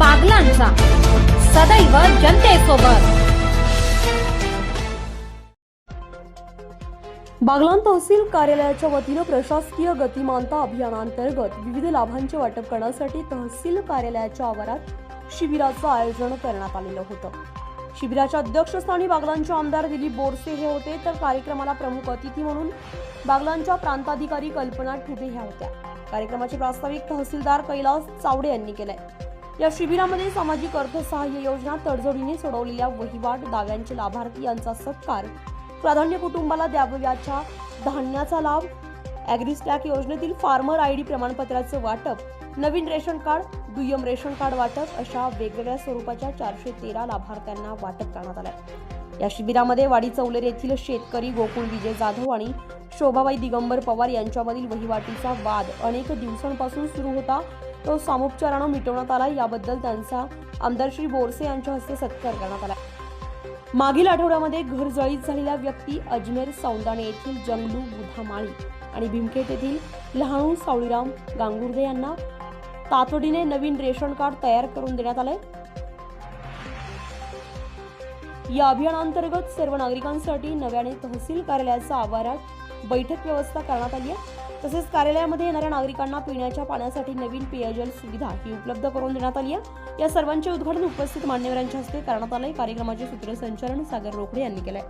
बागलांचा सदैव जनतेसोबत. बागलान तहसील कार्यालयाच्या वतीनं प्रशासकीय गतिमानता अभियानांतर्गत विविध लाभांचे वाटप करण्यासाठी तहसील कार्यालयाच्या आवारात शिबिराचं आयोजन करण्यात आलेलं होतं. शिबिराच्या अध्यक्षस्थानी बागलांचे आमदार दिलीप बोरसे हे होते. तर कार्यक्रमाला प्रमुख अतिथी म्हणून बागलांच्या प्रांताधिकारी कल्पना ठुबे ह्या होत्या. कार्यक्रमाचे प्रास्ताविक तहसीलदार कैलास चावडे यांनी केलंय. या शिबिरामध्ये सामाजिक अर्थसहाय्य योजना तडजोडीने सोडवलेल्या वहिवाट दाव्यांचे लाभार्थी यांचा सत्कार प्राधान्य कुटुंबाला द्यावयाच्या धान्याचा लाभ ॲग्रिस्टॅक योजनेतील फार्मर आय डी प्रमाणपत्राचं वाटप नवीन रेशन कार्ड दुय्यम रेशन कार्ड वाटप अशा वेगवेगळ्या स्वरूपाच्या चारशे तेरा लाभार्थ्यांना वाटप करण्यात आलं या शिबिरामध्ये वाडी चौलेर येथील शेतकरी गोकुळ विजय जाधव आणि शोभाबाई दिगंबर पवार यांच्यामधील वहिवाटीचा वाद अनेक दिवसांपासून सुरू होता. तो सामोपचारानं मिटवण्यात आला. याबद्दल त्यांचा आमदार श्री बोरसे यांच्या हस्ते सत्कार करण्यात आला. मागील आठवड्यामध्ये घर जळीत झालेल्या व्यक्ती अजमेर सौंदाणे येथील जंगलू बुधामाळी आणि भीमखेट येथील लहानू सावळीराम गांगुर्दे यांना तातडीने नवीन रेशन कार्ड तयार करून देण्यात आले या अभियानांतर्गत सर्व नागरिकांसाठी नव्याने तहसील कार्यालयाच्या आवारात बैठक व्यवस्था करण्यात आली आहे. तसेच कार्यालयामध्ये येणाऱ्या नागरिकांना पिण्याच्या पाण्यासाठी नवीन पेयजल सुविधा ही उपलब्ध करून देण्यात आली आहे. या सर्वांचे उद्घाटन उपस्थित मान्यवरांच्या हस्ते करण्यात आले कार्यक्रमाचे सूत्रसंचालन सागर रोखडे यांनी केलंय.